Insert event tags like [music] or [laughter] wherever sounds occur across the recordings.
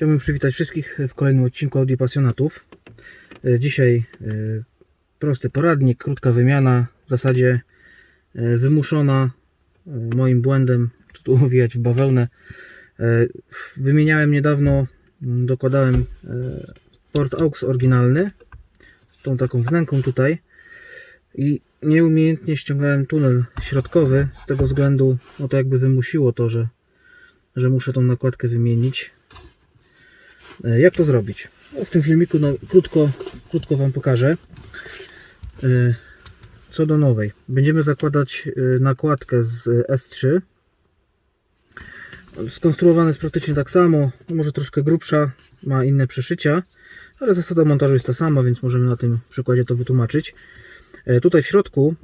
Chciałbym przywitać wszystkich w kolejnym odcinku Audi Pasjonatów. E, Dzisiaj e, prosty poradnik, krótka wymiana, w zasadzie e, wymuszona moim błędem, [laughs] tu owijać w bawełnę. Wymieniałem niedawno, m, dokładałem port AUX oryginalny, tą taką wnęką tutaj i nieumiejętnie ściągałem tunel środkowy, z tego względu, no to jakby wymusiło to, że, że muszę tą nakładkę wymienić. E, Jak to zrobić? No, w tym filmiku no, krótko, krótko Wam pokażę. E, Co do nowej. Będziemy zakładać e, nakładkę z S3. Skonstruowana jest praktycznie tak samo. No, może troszkę grubsza, ma inne przeszycia, ale zasada montażu jest ta sama, więc możemy na tym przykładzie to wytłumaczyć. Tutaj w środku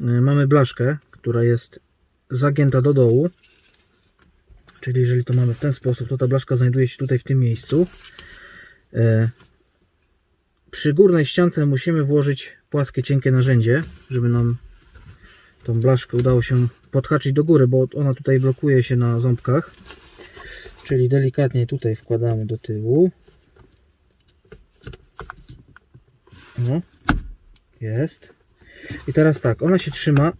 mamy blaszkę, która jest zagięta do dołu. Czyli jeżeli to mamy w ten sposób, to ta blaszka znajduje się tutaj w tym miejscu. E, Przy górnej ściance musimy włożyć płaskie, cienkie narzędzie, żeby nam tą blaszkę udało się podhaczyć do góry, bo ona tutaj blokuje się na ząbkach. Czyli delikatnie tutaj wkładamy do tyłu. No, jest. I teraz tak, ona się trzyma.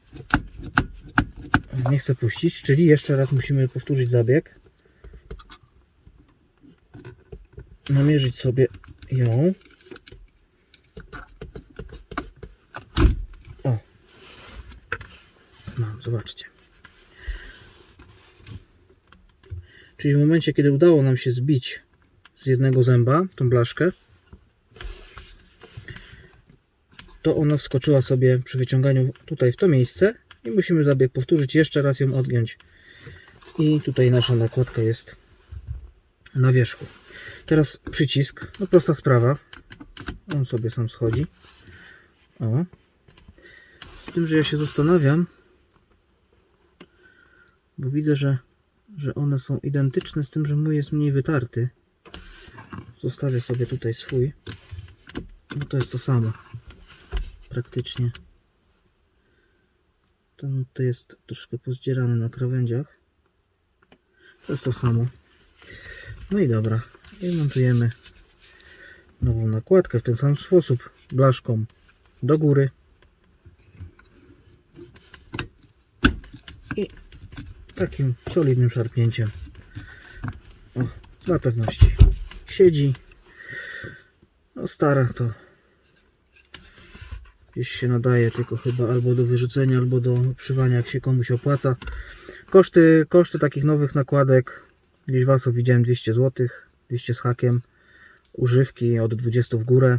Nie chcę puścić, czyli jeszcze raz musimy powtórzyć zabieg. Namierzyć sobie ją. O. Mam, zobaczcie. Czyli w momencie, kiedy udało nam się zbić z jednego zęba tą blaszkę, to ona wskoczyła sobie przy wyciąganiu tutaj w to miejsce i musimy zabieg powtórzyć, jeszcze raz ją odgiąć i tutaj nasza nakładka jest na wierzchu. Teraz przycisk, no prosta sprawa, on sobie sam schodzi. O. Z tym, że ja się zastanawiam, bo widzę, że, że one są identyczne, z tym, że mój jest mniej wytarty. Zostawię sobie tutaj swój, bo to jest to samo praktycznie. Ten to jest troszkę pozdzierany na krawędziach. To jest to samo. No i dobra. I montujemy nową nakładkę w ten sam sposób. Blaszką do góry. I takim solidnym szarpnięciem. O, dla pewności. Siedzi. No stara to gdzieś się nadaje tylko chyba albo do wyrzucenia, albo do przywania, jak się komuś opłaca. Koszty, koszty takich nowych nakładek, was widziałem 200 zł, 200 z hakiem. Używki od 20 w górę.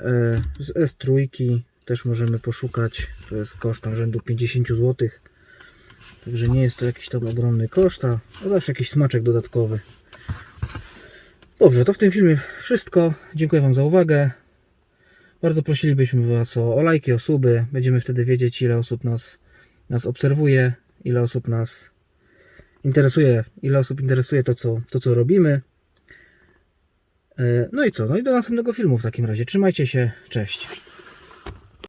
E, Z S3 też możemy poszukać. To jest koszt tam rzędu 50 zł. Także nie jest to jakiś tam ogromny koszt, a zawsze jakiś smaczek dodatkowy. Dobrze, to w tym filmie wszystko. Dziękuję Wam za uwagę. Bardzo prosilibyśmy Was o, o lajki, o suby. Będziemy wtedy wiedzieć, ile osób nas, nas obserwuje, ile osób nas interesuje, ile osób interesuje to, co, to, co robimy. E, No i co? No i do następnego filmu w takim razie. Trzymajcie się. Cześć.